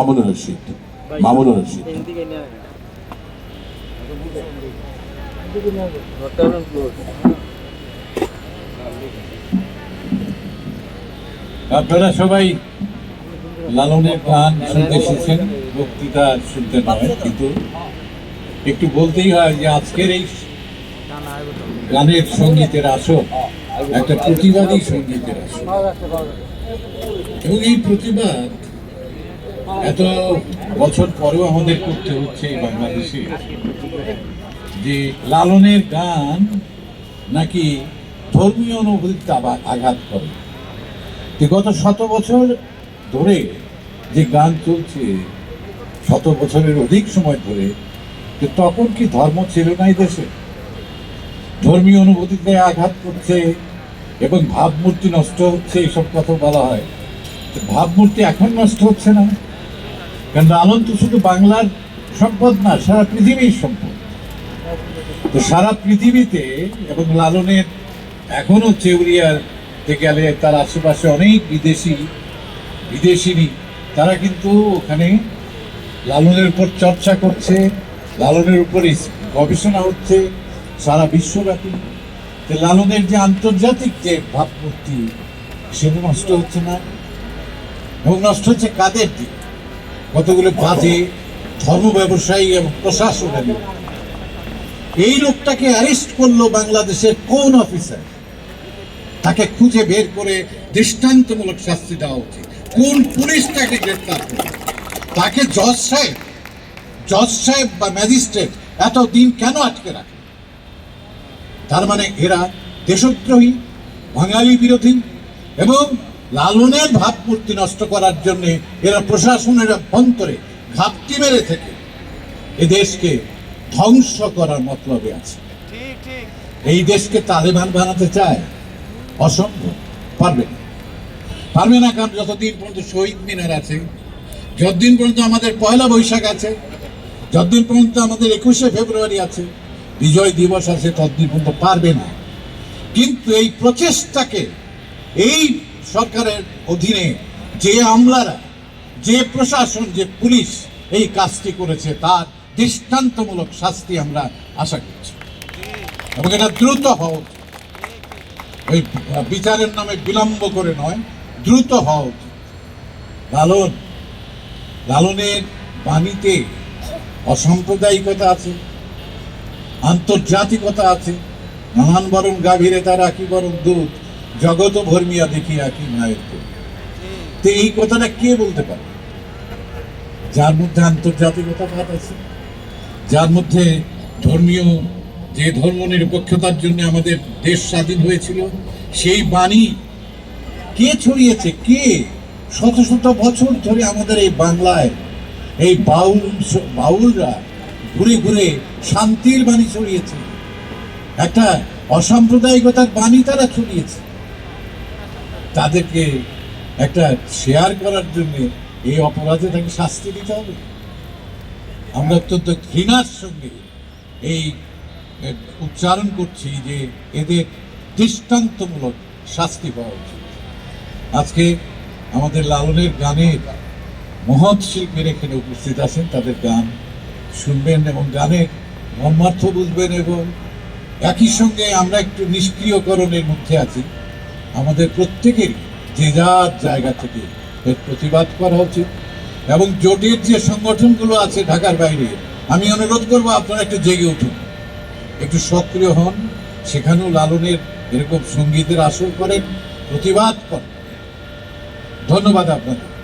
মামুনুর রশিদ। মামুনুর রশিদ। আপনারা সবাই লালনের গান শুনতে এসেছেন বক্তৃতা শুনতে নয় কিন্তু একটু বলতেই হয় যে আজকের এই গানের সঙ্গীতের আসর একটা প্রতিবাদী সঙ্গীতের আসর। এবং এই প্রতিবাদ এত বছর পরেও আমাদের করতে হচ্ছে বাংলাদেশে যে লালনের গান নাকি ধর্মীয় অনুভূতিতে আঘাত করে। তো গত শত বছর ধরে যে গান চলছে, শত বছরের অধিক সময় ধরে তো তখন কি ধর্ম ছিল না দেশে? ধর্মীয় অনুভূতিতে আঘাত করছে এবং ভাবমূর্তি নষ্ট হচ্ছে, এসব কথা বলা হয়। ভাবমূর্তি এখন নষ্ট হচ্ছে না। কারণ তো শুধু বাংলার সম্পদ না, সারা পৃথিবীর সম্পদ। তো সারা পৃথিবীতে এবং লালনের এখনও চেউরিয়ার গেলে তার আশেপাশে অনেক বিদেশি, বিদেশিনী, তারা কিন্তু ওখানে লালনের উপর চর্চা করছে, লালনের উপর গবেষণা হচ্ছে, সারা বিশ্বব্যাপী। তো লালনের যে আন্তর্জাতিক যে ভাবমূর্তি, সেটা নষ্ট হচ্ছে না। এবং নষ্ট হচ্ছে কাদের দিক? কতগুলো বাজে ধর্ম ব্যবসায়ী এবং প্রশাসনের এই লোকটাকে অ্যারেস্ট করল বাংলাদেশের কোন অফিসার তাকে খুঁজে বের করে দৃষ্টান্তমূলক শাস্তি দেওয়া উচিত। কোন পুলিশ তাকে গ্রেফতার করবে? তাকে জজ সাহেব জজ সাহেব বা ম্যাজিস্ট্রেট এত দিন কেন আটকে রাখে? তার মানে এরা দেশদ্রোহী, বাঙালি বিরোধী এবং লালনের ভাবমূর্তি নষ্ট করার জন্য এরা প্রশাসনের অভ্যন্তরে ঘাপটি মেরে থেকে এ দেশকে ধ্বংস করার মতলবে আছে। এই দেশকে তালেবান বানাতে চায় অসম্ভব। পারবে না। পারবে না কারণ যতদিন পর্যন্ত শহীদ মিনার আছে, যতদিন পর্যন্ত আমাদের পয়লা বৈশাখ আছে, যতদিন পর্যন্ত আমাদের একুশে ফেব্রুয়ারি আছে, বিজয় দিবস আছে, ততদিন পর্যন্ত পারবে না। কিন্তু এই প্রচেষ্টাকে, এই সরকারের অধীনে যে আমলারা, যে প্রশাসন, যে পুলিশ এই কাজটি করেছে, তার দৃষ্টান্তমূলক শাস্তি আমরা আশা করছি এবং এটা দ্রুত হওয়া উচিত। ওই বিচারের নামে বিলম্ব করে নয়, দ্রুত হওয়া উচিত। লালন, লালনের বাণীতে অসাম্প্রদায়িকতা আছে, আন্তর্জাতিকতা আছে নানান বরং গাভীরে তার আকি বরং দুধ জগত ভর্মিয়া দেখি আকি মায়ের তো এই কথাটা কে বলতে পারে? যার মধ্যে আন্তর্জাতিকতা ভাব আছে, যার মধ্যে ধর্মীয় যে ধর্ম নিরপেক্ষতার জন্য আমাদের দেশ স্বাধীন হয়েছিল, সেই বাণী কে ছড়িয়েছে? কে? শত শত বছর ধরে আমাদের এই বাংলায়, এই বাউল, বাউলরা ঘুরে ঘুরে শান্তির বাণী ছড়িয়েছে। একটা অসাম্প্রদায়িকতার বাণী তারা ছড়িয়েছে। তাদেরকে একটা শেয়ার করার জন্য এই অপরাধে তাকে শাস্তি দিতে হবে। আমরা অত্যন্ত ঘৃণার সঙ্গে এই উচ্চারণ করছি যে এদের দৃষ্টান্তমূলক শাস্তি পাওয়া উচিত। আজকে আমাদের লালনের গানের মহৎ শিল্পীর এখানে উপস্থিত আছেন, তাদের গান শুনবেন এবং গানের মর্মার্থ বুঝবেন এবং একই সঙ্গে আমরা একটু নিষ্ক্রিয়করণের মধ্যে আছি। আমাদের প্রত্যেকের যে যার জায়গা থেকে এর প্রতিবাদ করা উচিত। এবং জোটের যে সংগঠনগুলো আছে ঢাকার বাইরে, আমি অনুরোধ করব আপনারা একটু জেগে উঠুন। একটু সক্রিয় হন, সেখানেও লালনের এরকম সঙ্গীতের আসর করেন, প্রতিবাদ করেন। ধন্যবাদ আপনাদের।